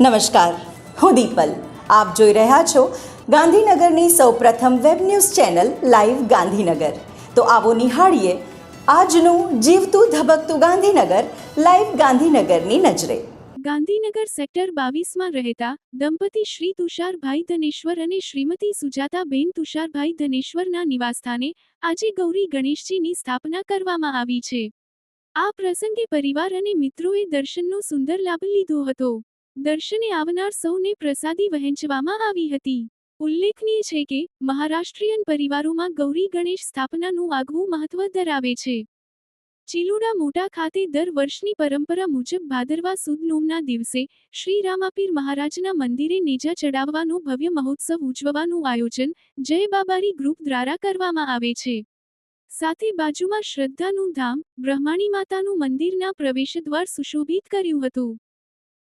નમસ્કાર. હું દીપલ. આપ જોઈ રહ્યા છો ગાંધીનગરની સૌપ્રથમ web news channel live Gandhinagar. તો આવો નિહાળીએ આજનું જીવતું ધબકતું ગાંધીનગર લાઈવ ગાંધીનગરની નજરે. ગાંધીનગર સેક્ટર બાવીસમાં રહેતા દંપતી શ્રી તુષારભાઈ ધનેશ્વર અને શ્રીમતી સુજાતાબેન તુષારભાઈ ધનેશ્વરના નિવાસસ્થાને આજે ગૌરી ગણેશજીની સ્થાપના કરવામાં આવી છે. આ પ્રસંગે પરિવાર અને મિત્રોએ દર્શનનો સુંદર લાભ લીધો હતો. દર્શને આવનાર સૌને પ્રસાદી વહેંચવામાં આવી હતી. ઉલ્લેખનીય છે કે, મહારાષ્ટ્રીયન પરિવારોમાં ગૌરી ગણેશ સ્થાપનાનું આગવું મહત્વ ધરાવે છે. ચિલુડા મોટા ખાતે દર વર્ષની પરંપરા મુજબ ભાદરવા સુદ નોમના દિવસે શ્રી રામાપીર મહારાજના મંદિરે નેજા ચડાવવાનો ભવ્ય મહોત્સવ ઉજવવાનું આયોજન જય બાબારી ગ્રુપ દ્વારા કરવામાં આવે છે. સાથે બાજુમાં શ્રદ્ધાનું ધામ બ્રહ્માણી માતાનું મંદિરના પ્રવેશદ્વાર સુશોભિત કર્યું હતું.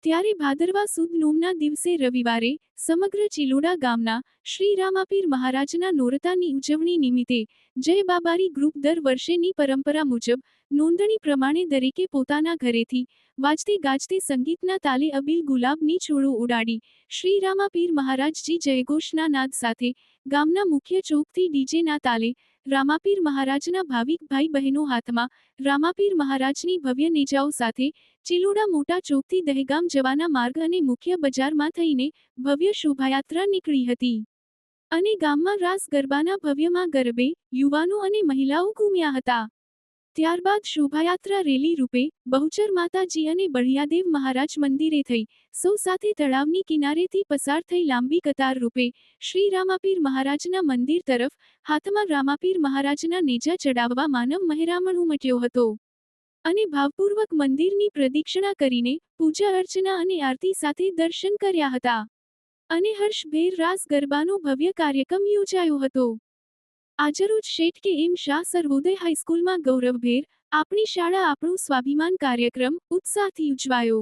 ત્યારે ભાદરવા સુદ નોમના દિવસે રવિવારે સમગ્ર ચિલોડા ગામના શ્રી રામાપીર મહારાજના નોરતાની ઉજવણી નિમિત્તે જય બાબારી ગ્રુપ દર વર્ષેની પરંપરા મુજબ નોંધણી પ્રમાણે દરેકે પોતાના ઘરેથી વાજતે ગાજતે સંગીતના તાલે અબીલ ગુલાબની છોડો ઉડાડી શ્રી રામાપીર મહારાજજી જયઘોષના નાદ સાથે ગામના મુખ્ય ચોકથી ડીજેના તાલે રામાપીર મહારાજના ભાવિક ભાઈ બહેનો હાથમાં રામાપીર મહારાજની ભવ્ય નેજાઓ સાથે ચિલોડા મોટા ચોકથી દહેગામ જવાના માર્ગ અને મુખ્ય બજારમાં થઈને ભવ્ય શોભાયાત્રા નીકળી હતી. અને ગામમાં રાસ ગરબાના ભવ્યમાં ગરબે યુવાનો અને મહિલાઓ ઘૂમ્યા હતા. ત્યારબાદ શોભાયાત્રા રેલી રૂપે બહુચર માતાજી અને બળિયાદેવ મહારાજ મંદિરે થઈ સૌ સાથે તળાવની કિનારેથી પસાર થઈ લાંબી કતાર રૂપે શ્રી રામાપીર મહારાજના મંદિર તરફ હાથમાં રામાપીર મહારાજના નેજા ચડાવવા માનવ મહેરામણ ઉમટ્યો હતો. અને ભાવપૂર્વક મંદિરની પ્રદક્ષિણા કરીને પૂજા અર્ચના અને આરતી સાથે દર્શન કર્યા હતા. અને હર્ષભેર રાસ ગરબાનો ભવ્ય કાર્યક્રમ યોજાયો હતો. આજરોજ શેઠ કે એમ શાહ સર્વોદય હાઈસ્કૂલમાં ગૌરવભેર આપણી શાળા આપણું સ્વાભિમાન કાર્યક્રમ ઉત્સાહથી ઉજવાયો.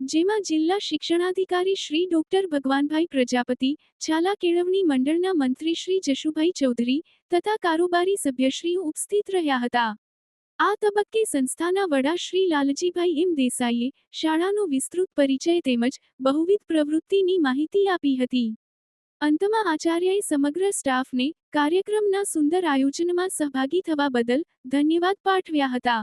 જેમાં જિલ્લા શિક્ષણાધિકારી શ્રી ડોક્ટર ભગવાનભાઈ પ્રજાપતિ છાલા કેળવણી મંડળના મંત્રી શ્રી જશુભાઈ ચૌધરી તથા કારોબારી સભ્યશ્રીઓ ઉપસ્થિત રહ્યા હતા. આ તબક્કે સંસ્થાના વડા શ્રી લાલજીભાઈ એમ દેસાઈએ શાળાનો વિસ્તૃત પરિચય તેમજ બહુવિધ પ્રવૃત્તિની માહિતી આપી હતી. અંતમાં આચાર્યએ સમગ્ર સ્ટાફને કાર્યક્રમના સુંદર આયોજનમાં સહભાગી થવા બદલ ધન્યવાદ પાઠવ્યા હતા.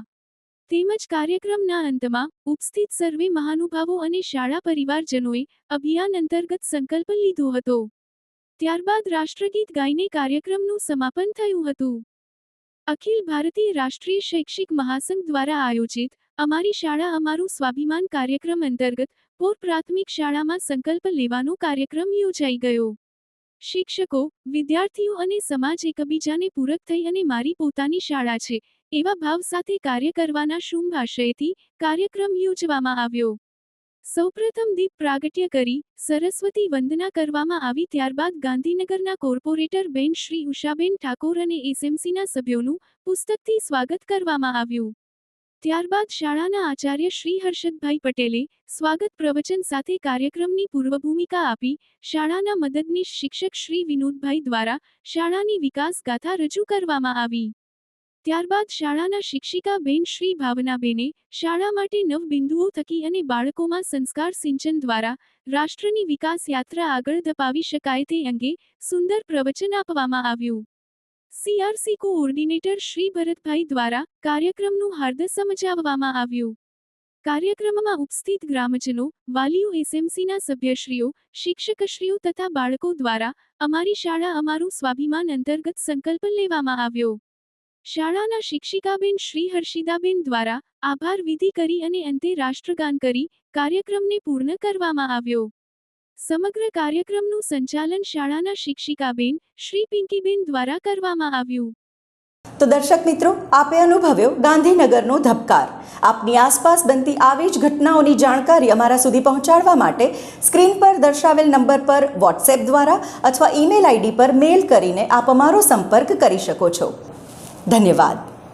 તેમજ કાર્યક્રમના અંતમાં ઉપસ્થિત સર્વે મહાનુભાવો અને શાળા પરિવારજનોએ અભિયાન અંતર્ગત સંકલ્પ લીધો હતો. ત્યારબાદ રાષ્ટ્રગીત ગાઈને કાર્યક્રમનું સમાપન થયું હતું. અખિલ ભારતીય રાષ્ટ્રીય શૈક્ષિક મહાસંઘ દ્વારા આયોજિત અમારી શાળા અમારું સ્વાભિમાન કાર્યક્રમ અંતર્ગત પોર પ્રાથમિક શાળામાં સંકલ્પ લેવાનો કાર્યક્રમ યોજાઈ ગયો. શિક્ષકો, વિદ્યાર્થીઓ અને સમાજ એકબીજાને પૂરક થઈ અને મારી પોતાની શાળા છે, એવા ભાવ સાથે કાર્ય કરવાના શુંભ આશયથી કાર્યક્રમ યોજવામાં આવ્યો. સૌપ્રથમ દીપ પ્રાગટ્ય કરી, સરસ્વતી વંદના કરવામાં આવી ત્યારબાદ ગાંધીનગરના કોર્પોરેટર બેન શ્રી ઉષાબેન ઠાકોર અને એસએમસીના સભ્યોનું પુસ્તકથી સ્વાગત કરવામાં આવ્યું. ત્યારબાદ શાળાના આચાર્ય શ્રી હર્ષદભાઈ પટેલે સ્વાગત પ્રવચન સાથે કાર્યક્રમની પૂર્વભૂમિકા આપી શાળાના મદદનીશ શિક્ષક શ્રી વિનોદભાઈ દ્વારા શાળાની વિકાસ ગાથા રજૂ કરવામાં આવી. ત્યારબાદ શાળાના શિક્ષિકા બેન શ્રી ભાવનાબેને શાળા માટે નવ બિંદુઓ થકી અને બાળકોમાં સંસ્કાર સિંચન દ્વારા રાષ્ટ્રની વિકાસ યાત્રા આગળ ધપાવી શકાય તે અંગે સુંદર પ્રવચન આપવામાં આવ્યું. સીઆરસી કોઓર્ડિનેટર શ્રી ભરતભાઈ દ્વારા કાર્યક્રમનું હાર્દ સમજાવવામાં આવ્યું. કાર્યક્રમમાં ઉપસ્થિત ગ્રામજનો, વાલીઓ, એસએમસીના સભ્યશ્રીઓ, શિક્ષકશ્રીઓ તથા બાળકો દ્વારા અમારી શાળા અમારું સ્વાભિમાન અંતર્ગત સંકલ્પ લેવામાં આવ્યો. શાળાના શિક્ષિકાબેન શ્રી હર્ષિદાબેન દ્વારા આભાર વિધિ કરી અને અંતે રાષ્ટ્રગાન કરી કાર્યક્રમને પૂર્ણ કરવામાં આવ્યો. સમગ્ર કાર્યક્રમનું સંચાલન શાળાના શિક્ષિકાબેન શ્રી પિંકીબેન દ્વારા કરવામાં આવ્યું. તો દર્શક મિત્રો, આપે અનુભવ્યો ગાંધીનગરનો ધબકાર. આપની આસપાસ બનતી આવી જ ઘટનાઓની જાણકારી અમારા સુધી પહોંચાડવા માટે સ્ક્રીન પર દર્શાવેલ નંબર પર વોટ્સએપ દ્વારા અથવા ઈમેલ આઈડી પર મેલ કરીને આપ અમારો સંપર્ક કરી શકો છો. ધન્યવાદ.